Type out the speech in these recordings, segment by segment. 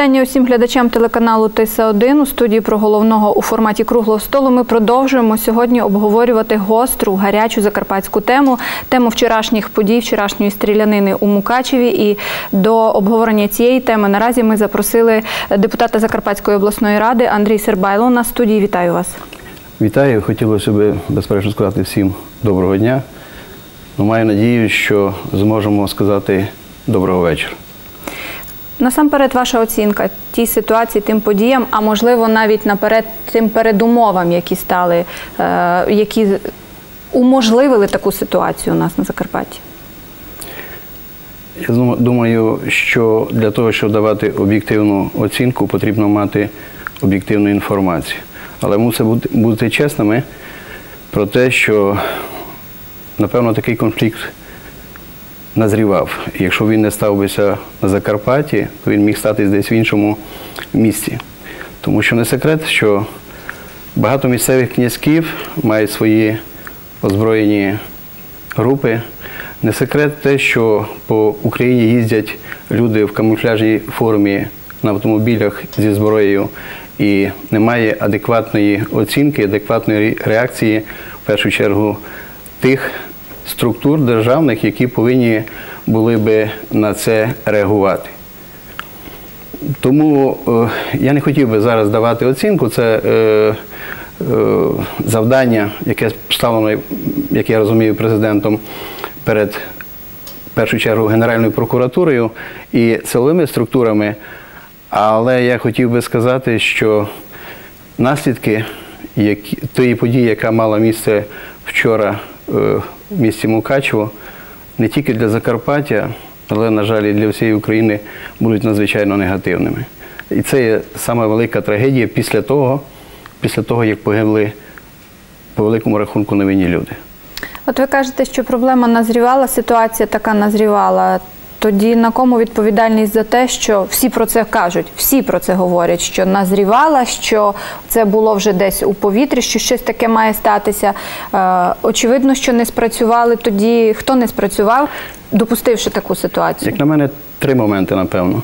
Вітання усім глядачам телеканалу Тиса 1 у студії про головного у форматі круглого столу. Ми продовжуємо сьогодні обговорювати гостру гарячу закарпатську тему, тему вчорашніх подій, вчорашньої стрілянини у Мукачеві. І до обговорення цієї теми наразі ми запросили депутата Закарпатської обласної ради Андрій Сербайло на студії. Вітаю вас. Вітаю, хотілося б безперечно сказати всім доброго дня. Ну, Маю надію, що зможемо сказати доброго вечора. Насамперед, ваша оцінка тій ситуації, тим подіям, а можливо навіть наперед тим передумовам, які стали, е, які уможливили таку ситуацію у нас на Закарпатті. Я думаю, що для того, щоб давати об'єктивну оцінку, потрібно мати об'єктивну інформацію. Але мусить бути, бути чесними про те, що, напевно, такий конфлікт назрівав. Якщо він не став бися на Закарпатті, то він міг статись десь в іншому місці. Тому що не секрет, що багато місцевих князьків мають свої озброєні групи. Не секрет те, що по Україні їздять люди в камуфляжній формі на автомобілях зі зброєю, і немає адекватної оцінки, адекватної реакції, в першу чергу, тих структур державних, які повинні були би на це реагувати. Тому е, я не хотів би зараз давати оцінку. Це е, е, завдання, яке поставлено, як я розумію, президентом перед в першу чергу Генеральною прокуратурою і силовими структурами. Але я хотів би сказати, що наслідки які, тієї події, яка мала місце вчора в місті Мукачево, не тільки для Закарпаття, але, на жаль, і для всієї України будуть надзвичайно негативними. І це є саме велика трагедія після того, після того, як погибли по великому рахунку невинні люди. От ви кажете, що проблема назрівала, ситуація така назрівала. Тоді на кому відповідальність за те, що всі про це кажуть, всі про це говорять, що назрівала, що це було вже десь у повітрі, що щось таке має статися. Е, очевидно, що не спрацювали тоді. Хто не спрацював, допустивши таку ситуацію? Як на мене, три моменти, напевно.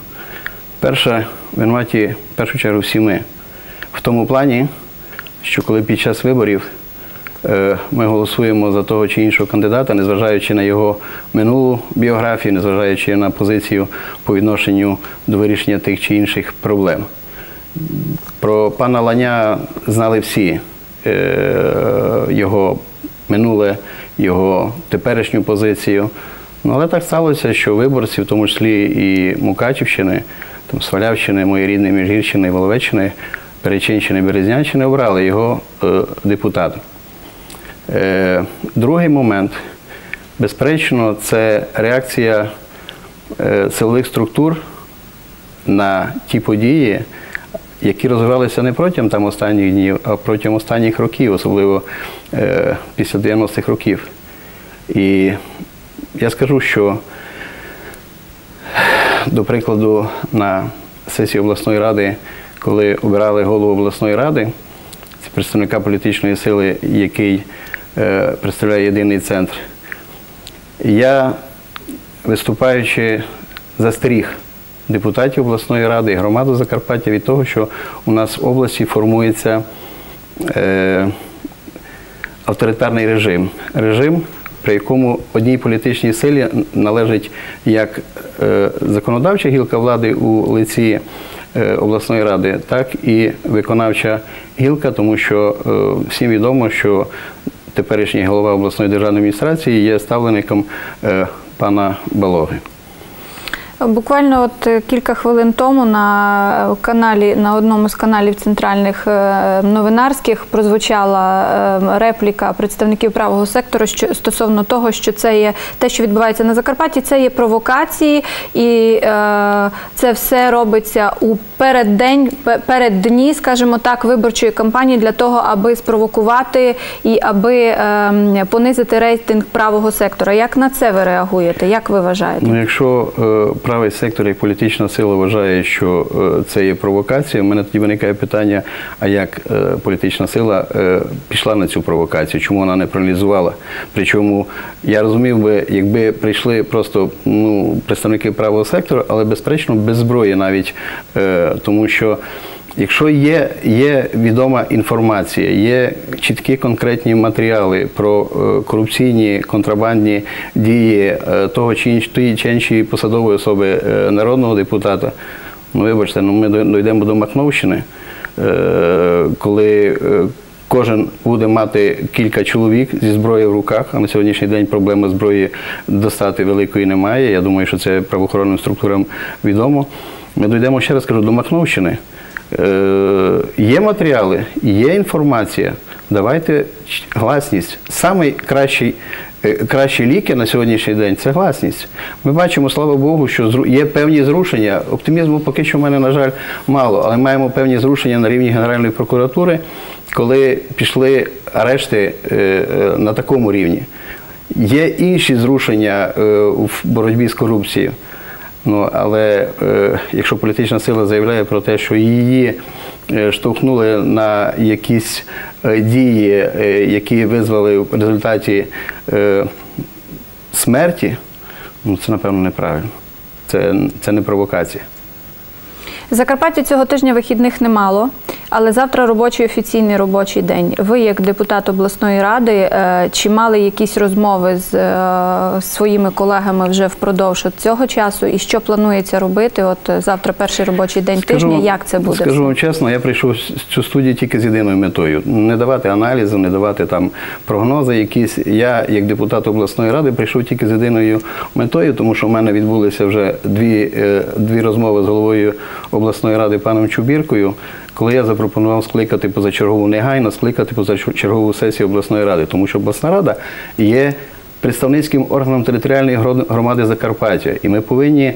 Перше, винуваті, в першу чергу, всі ми. В тому плані, що коли під час виборів ми голосуємо за того чи іншого кандидата, незважаючи на його минулу біографію, незважаючи на позицію по відношенню до вирішення тих чи інших проблем. Про пана Ланя знали всі е, його минуле, його теперішню позицію. Ну, але так сталося, що виборці, в тому числі і Мукачівщини, там, Свалявщини, мої рідні Міжгірщини, Воловеччини, Перечинщини, Березнянщини обрали його е, депутатом. Е, другий момент, безперечно, це реакція е, силових структур на ті події, які розвивалися не протягом там, останніх днів, а протягом останніх років, особливо е, після 90-х років. І я скажу, що, до прикладу, на сесії обласної ради, коли обирали голову обласної ради, це представника політичної сили, який е, представляє єдиний центр, я, виступаючи, застеріг депутатів обласної ради і громаду Закарпаття від того, що у нас в області формується е, авторитарний режим. Режим, при якому одній політичній силі належить як е, законодавча гілка влади у лиці обласної ради, так і виконавча гілка, тому що всім відомо, що теперішній голова обласної державної адміністрації є ставленником е, пана Балоги. Буквально от е, кілька хвилин тому на каналі на одному з каналів центральних е, новинарських прозвучала е, репліка представників правого сектору що стосовно того, що це є те, що відбувається на Закарпатті, це є провокації, і е, це все робиться у переддень, пе- переддні, скажімо так, виборчої кампанії для того, аби спровокувати і аби е, понизити рейтинг правого сектора. Як на це ви реагуєте? Як ви вважаєте? Ну, якщо е, правий сектор як політична сила вважає, що е, це є провокація, у мене тоді виникає питання, а як е, політична сила е, пішла на цю провокацію, чому вона не проаналізувала? Причому я розумів би, якби прийшли просто ну, представники правого сектору, але безперечно без зброї навіть, тому що. Якщо є, є відома інформація, є чіткі конкретні матеріали про е, корупційні контрабандні дії е, того чи інш, тієї чи іншої посадової особи е, народного депутата, ну вибачте, ну ми дійдемо до Махновщини, е, коли кожен буде мати кілька чоловік зі зброєю в руках, а на сьогоднішній день проблеми зброї достати великої немає. Я думаю, що це правоохоронним структурам відомо. Ми дійдемо ще раз кажу до Махновщини. Е, є матеріали, є інформація. Давайте гласність. Самий кращий, е, кращі ліки на сьогоднішній день це гласність. Ми бачимо, слава Богу, що є певні зрушення. Оптимізму поки що в мене, на жаль, мало, але маємо певні зрушення на рівні Генеральної прокуратури, коли пішли арешти е, на такому рівні. Є інші зрушення в боротьбі з корупцією. Ну, але е, якщо політична сила заявляє про те, що її е, штовхнули на якісь е, дії, е, які визвали в результаті е, смерті, ну це напевно неправильно. Це, це не провокація. Закарпаття цього тижня вихідних немало, але завтра робочий офіційний робочий день. Ви, як депутат обласної ради, е, чи мали якісь розмови з е, своїми колегами вже впродовж цього часу? І що планується робити? От е, завтра перший робочий день тижня. Як це буде? Скажу вам чесно, я прийшов в цю студію тільки з єдиною метою: не давати аналізу, не давати там прогнози якісь. Я, як депутат обласної ради, прийшов тільки з єдиною метою, тому що в мене відбулися вже дві, дві розмови з головою обласної ради паном Чубіркою. Коли я запропонував скликати позачергову негайно, скликати позачергову сесію обласної ради, тому що обласна рада є представницьким органом територіальної гро- громади Закарпаття, і ми повинні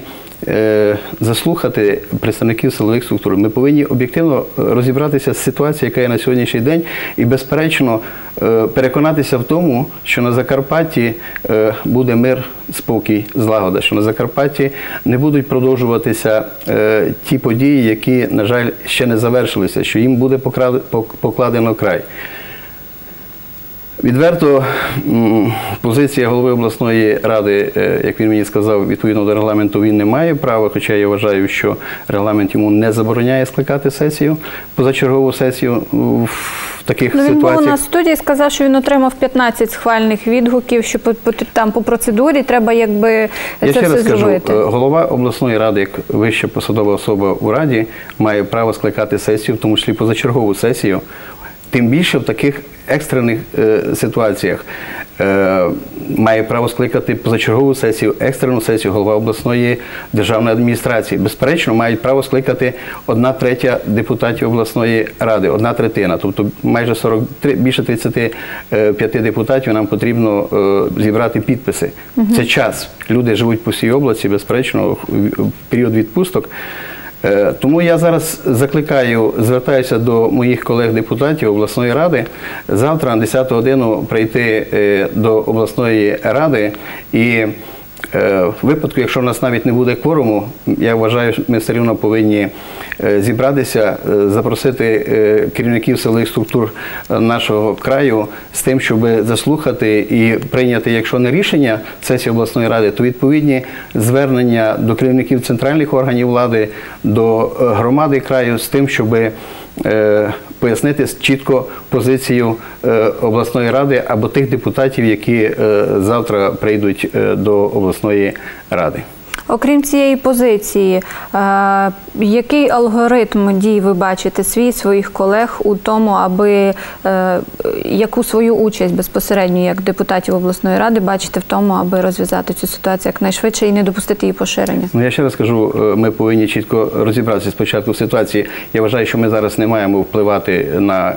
заслухати представників силових структур. Ми повинні об'єктивно е, розібратися з ситуацією, яка є на сьогоднішній день, і безперечно е, переконатися в тому, що на Закарпатті е, буде мир, спокій, злагода, що на Закарпатті не будуть продовжуватися е, ті події, які, на жаль, ще не завершилися, що їм буде покладено край. Відверто позиція голови обласної ради, е, як він мені сказав, відповідно до регламенту він не має права, хоча я вважаю, що регламент йому не забороняє скликати сесію, позачергову сесію в таких Ну, він був ситуаціях. нас в студії, сказав, що він отримав 15 схвальних відгуків, що по, по, там по процедурі треба якби Я це ще все раз скажу, зробити. е, голова обласної ради, як вища посадова особа у раді, має право скликати сесію, в тому числі позачергову сесію. Тим більше в таких екстрених е, ситуаціях е, має право скликати позачергову сесію, екстрену сесію голова обласної державної адміністрації. Безперечно, мають право скликати одна третя депутатів обласної ради, одна третина, тобто майже 43, більше 35 депутатів нам потрібно е, зібрати підписи. Це час. Люди живуть по всій області, безперечно, в період відпусток. Е, Тому я зараз закликаю, звертаюся до моїх колег-депутатів обласної ради завтра на 10 годину прийти е, до обласної ради і в випадку, якщо в нас навіть не буде кворуму, я вважаю, ми все рівно повинні е, зібратися, е, запросити е, керівників силових структур е, нашого краю з тим, щоб заслухати і прийняти, якщо не рішення сесії обласної ради, то відповідні звернення до керівників центральних органів влади, до е, громади краю з тим, щоб е, пояснити чітко позицію е, обласної ради або тих депутатів, які е, завтра прийдуть е, до обласної ради. Окрім цієї позиції, е, який алгоритм дій ви бачите свій своїх колег у тому, аби е, яку свою участь безпосередньо як депутатів обласної ради бачите в тому, аби розв'язати цю ситуацію якнайшвидше і не допустити її поширення? Ну я ще раз кажу, е, ми повинні чітко розібратися спочатку в ситуації. Я вважаю, що ми зараз не маємо впливати на е,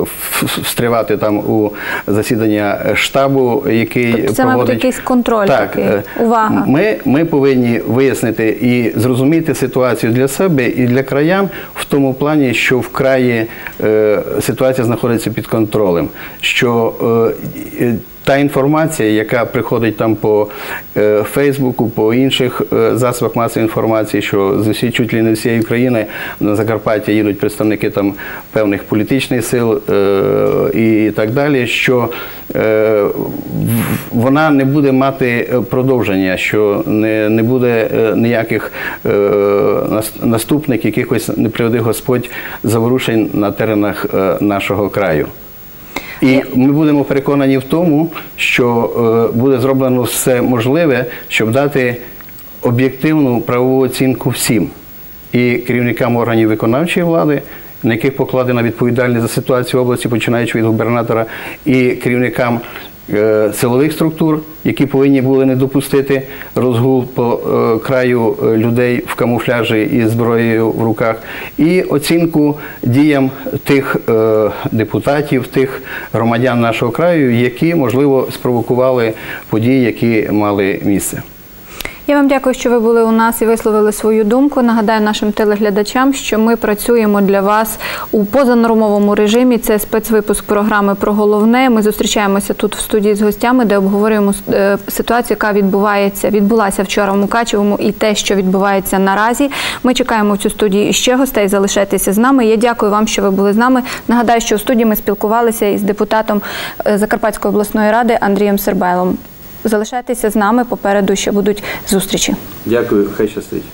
в- в- встрівати там у засідання штабу, який Тобто це, мабуть, проводить якийсь контроль так, такий, увага. Ми, ми повинні вияснити і зрозуміти ситуацію для себе і для краян в тому плані, що в краї е, ситуація знаходиться під контролем. Що е, та інформація, яка приходить там по е, Фейсбуку, по інших е, засобах масової інформації, що з усі чуть ли не всієї України на Закарпаття їдуть представники там певних політичних сил е, і так далі, що вона не буде мати е, продовження, що не, не буде е, ніяких е, наступних якихось не приведи Господь заворушень на теренах е, нашого краю. І ми будемо переконані в тому, що е, буде зроблено все можливе, щоб дати об'єктивну правову оцінку всім і керівникам органів виконавчої влади, на яких покладена відповідальність за ситуацію в області, починаючи від губернатора, і керівникам е, силових структур, які повинні були не допустити розгул по е, краю е, людей в камуфляжі і зброєю в руках, і оцінку діям тих депутатів, тих громадян нашого краю, які можливо спровокували події, які мали місце. Я вам дякую, що ви були у нас і висловили свою думку. Нагадаю нашим телеглядачам, що ми працюємо для вас у позанормовому режимі. Це спецвипуск програми про головне. Ми зустрічаємося тут в студії з гостями, де обговорюємо е, ситуацію, яка відбувається, відбулася вчора в Мукачевому, і те, що відбувається наразі. Ми чекаємо в цю студію ще гостей. Залишайтеся з нами. Я дякую вам, що ви були з нами. Нагадаю, що у студії ми спілкувалися із депутатом е, Закарпатської обласної ради Андрієм Сербайлом. Залишайтеся з нами. Попереду ще будуть зустрічі. Дякую, хай щастить.